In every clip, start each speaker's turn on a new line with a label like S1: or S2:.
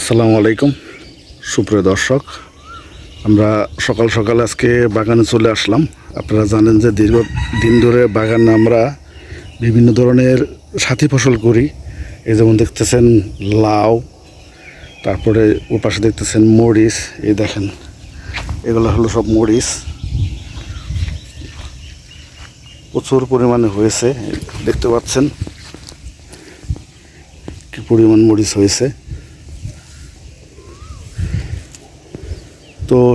S1: আসসালামু আলাইকুম। সুপ্রিয় দর্শক, আমরা সকাল সকাল আজকে বাগানে চলে আসলাম। আপনারা জানেন যে দীর্ঘ দিন ধরে বাগানে আমরা বিভিন্ন ধরনের সাথী ফসল করি। এই যেমন দেখতেছেন লাউ, তারপরে ওর পাশে দেখতেছেন মরিচ, এই দেখেন, এগুলো হলো সব মরিচ। প্রচুর পরিমাণে হয়েছে, দেখতে পাচ্ছেন কি পরিমাণ মরিচ হয়েছে।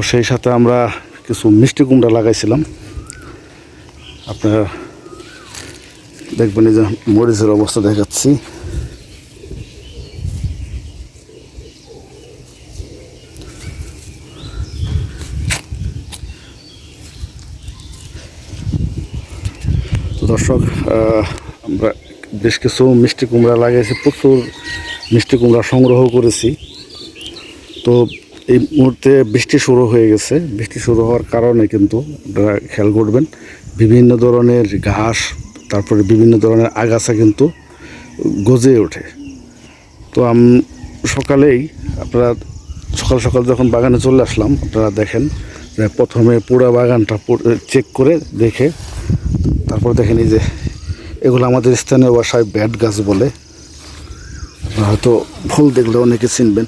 S1: সেই সাথে আমরা কিছু মিষ্টি কুমড়া লাগাইছিলাম। আপনারা দেখবেন যে মরিচের অবস্থা দেখাচ্ছি। দর্শক আমরা বেশ কিছু মিষ্টি কুমড়া লাগাইছি, প্রচুর মিষ্টি কুমড়া সংগ্রহ করেছি। তো এই মুহূর্তে বৃষ্টি শুরু হয়ে গেছে। বৃষ্টি শুরু হওয়ার কারণে কিন্তু আপনারা খেয়াল করবেন, বিভিন্ন ধরনের ঘাস, তারপরে বিভিন্ন ধরনের আগাছা কিন্তু গজে ওঠে। তো আম, সকালেই আপনারা সকাল সকাল যখন বাগানে চলে আসলাম, আপনারা দেখেন প্রথমে পুরো বাগানটা চেক করে দেখে, তারপর দেখেন এই যে এগুলো আমাদের স্থানীয় ভাষায় ব্যাট গাছ বলে। হয়তো ফুল দেখলে অনেকে চিনবেন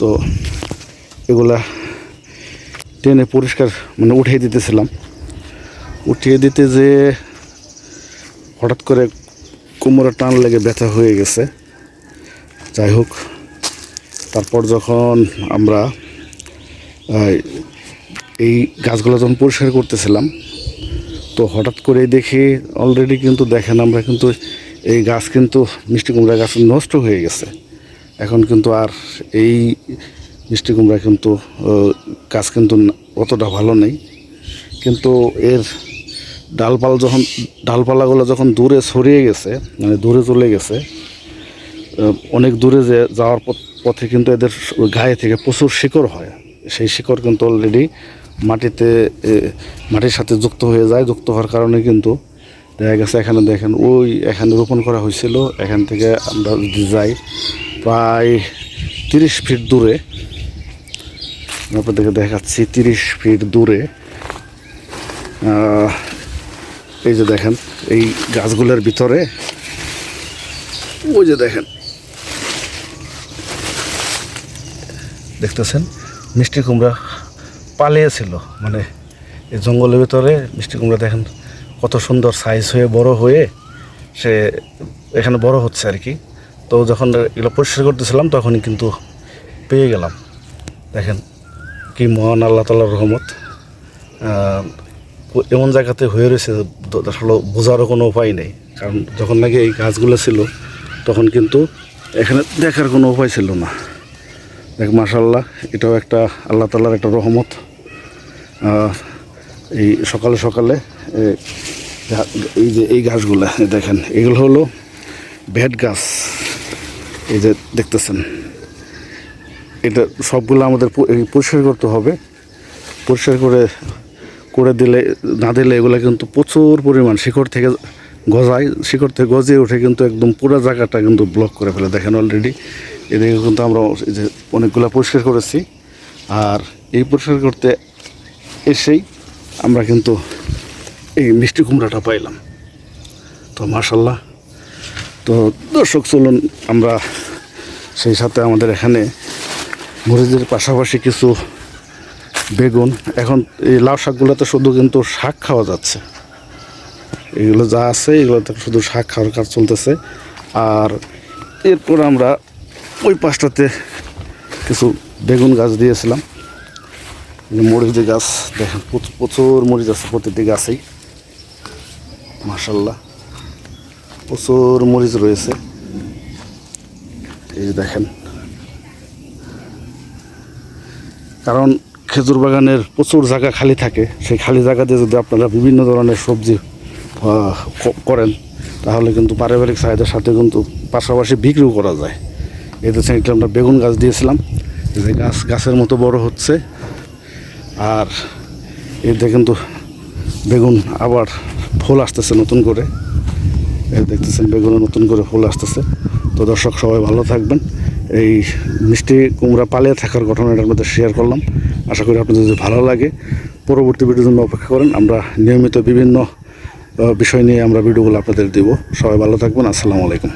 S1: তো এগুলা টেনে পরিষ্কার মানে উঠিয়ে দিতেছিলাম। উঠিয়ে দিতে যে হঠাৎ করে কোমরে টান লেগে ব্যথা হয়ে গেছে। যাই হোক, তারপর যখন আমরা এই গাছগুলো যখন পরিষ্কার করতেছিলাম, তো হঠাৎ করে দেখি অলরেডি কিন্তু দেখেন আমরা কিন্তু এই গাছ কিন্তু মিষ্টি কুমড়া গাছ নষ্ট হয়ে গেছে। এখন কিন্তু আর এই মিষ্টি কুমড়া কিন্তু গাছ কিন্তু অতটা ভালো নেই। কিন্তু এর ডালপাল যখন, ডালপালাগুলো যখন দূরে ছড়িয়ে গেছে মানে দূরে চলে গেছে অনেক দূরে যে যাওয়ার পথ- কিন্তু এদের গায়ে থেকে প্রচুর শিকড় হয়। সেই শিকড় কিন্তু অলরেডি মাটিতে মাটির সাথে যুক্ত হয়ে যায়। যুক্ত হওয়ার কারণে কিন্তু দেখা গেছে এখানে দেখেন, ওই এখানে রোপণ করা হয়েছিল। এখান থেকে আমরা যাই, প্রায় তিরিশ ফিট দূরে আপনাদেরকে দেখাচ্ছি তিরিশ ফিট দূরে। এই যে দেখেন, এই গাছগুলোর ভিতরে, ওই যে দেখেন। দেখতেছেন? মিষ্টি কুমড়া পালিয়েছিল মানে এই জঙ্গলের ভিতরে মিষ্টি কুমড়া দেখেন কত সুন্দর সাইজ হয়ে, বড় হয়ে সে এখানে বড় হচ্ছে আর কি। তো যখন এগুলো পরিষ্কার করতেছিলাম, তখনই কিন্তু পেয়ে গেলাম। দেখেন কি মহান আল্লাহ তালার রহমত এমন জায়গাতে হয়ে রয়েছে আসলে বোঝারও কোনো উপায় নেই। কারণ যখন নাকি এই গাছগুলো ছিল, তখন কিন্তু এখানে দেখার কোনো উপায় ছিল না। দেখ মাশাল্লাহ এটাও একটা আল্লাহ তালার একটা রহমত। এই সকালে সকালে এই যে এই গাছগুলো, দেখেন, এগুলো হলো ভেট গাছ এই যে দেখতেছেন। এটা সবগুলো আমাদের পরিষ্কার করতে হবে। পরিষ্কার করে করে দিলে, না দিলে এগুলো কিন্তু প্রচুর পরিমাণ শিকড় থেকে গজায়। শিকড় থেকে গজিয়ে উঠে কিন্তু একদম পুরো জায়গাটা কিন্তু ব্লক করে ফেলে। দেখেন অলরেডি এদিকে কিন্তু আমরা এই যে অনেকগুলো পরিষ্কার করেছি। আর এই পরিষ্কার করতে এসেই আমরা কিন্তু এই মিষ্টি কুমড়াটা পাইলাম। তো মার্শাল্লাহ তো দর্শক, চলুন আমরা সেই সাথে আমাদের এখানে মরিচের পাশাপাশি কিছু বেগুন। এখন এই লাউ শাকগুলোতে শুধু কিন্তু শাক খাওয়া যাচ্ছে। এগুলো যা আছে, এগুলোতে শুধু শাক খাওয়ার কাজ চলতেছে। আর এরপর আমরা ওই পাশটাতে কিছু বেগুন গাছ দিয়েছিলাম। মরিচের গাছ, দেখেন প্রচুর- মরিচ আছে প্রতিটি গাছেই। মাসাল্লাহ প্রচুর মরিচ রয়েছে। এই দেখেন কারণ খেজুর বাগানের প্রচুর জায়গা খালি থাকে। সেই খালি জায়গা দিয়ে যদি আপনারা বিভিন্ন ধরনের সবজি করেন, তাহলে কিন্তু পারিবারিক চাহিদার সাথে কিন্তু পাশাপাশি বিক্রিও করা যায়। দেখছেন একটা আমরা বেগুন গাছ দিয়েছিলাম যে গাছ, গাছের মতো বড় হচ্ছে। আর এতে কিন্তু বেগুন আবার ফুল আসতেছে নতুন করে। দেখতেছেন বেগুনে নতুন করে ফুল আসতেছে। তো দর্শক সবাই ভালো থাকবেন। এই মিষ্টি কুমড়া পালিয়ে থাকার ঘটনাটার মধ্যে শেয়ার করলাম। আশা করি আপনাদের যদি ভালো লাগে, পরবর্তী ভিডিওর জন্য অপেক্ষা করেন। আমরা নিয়মিত বিভিন্ন বিষয় নিয়ে আমরা ভিডিওগুলো আপনাদের দেব। সবাই ভালো থাকবেন। আসসালামু আলাইকুম।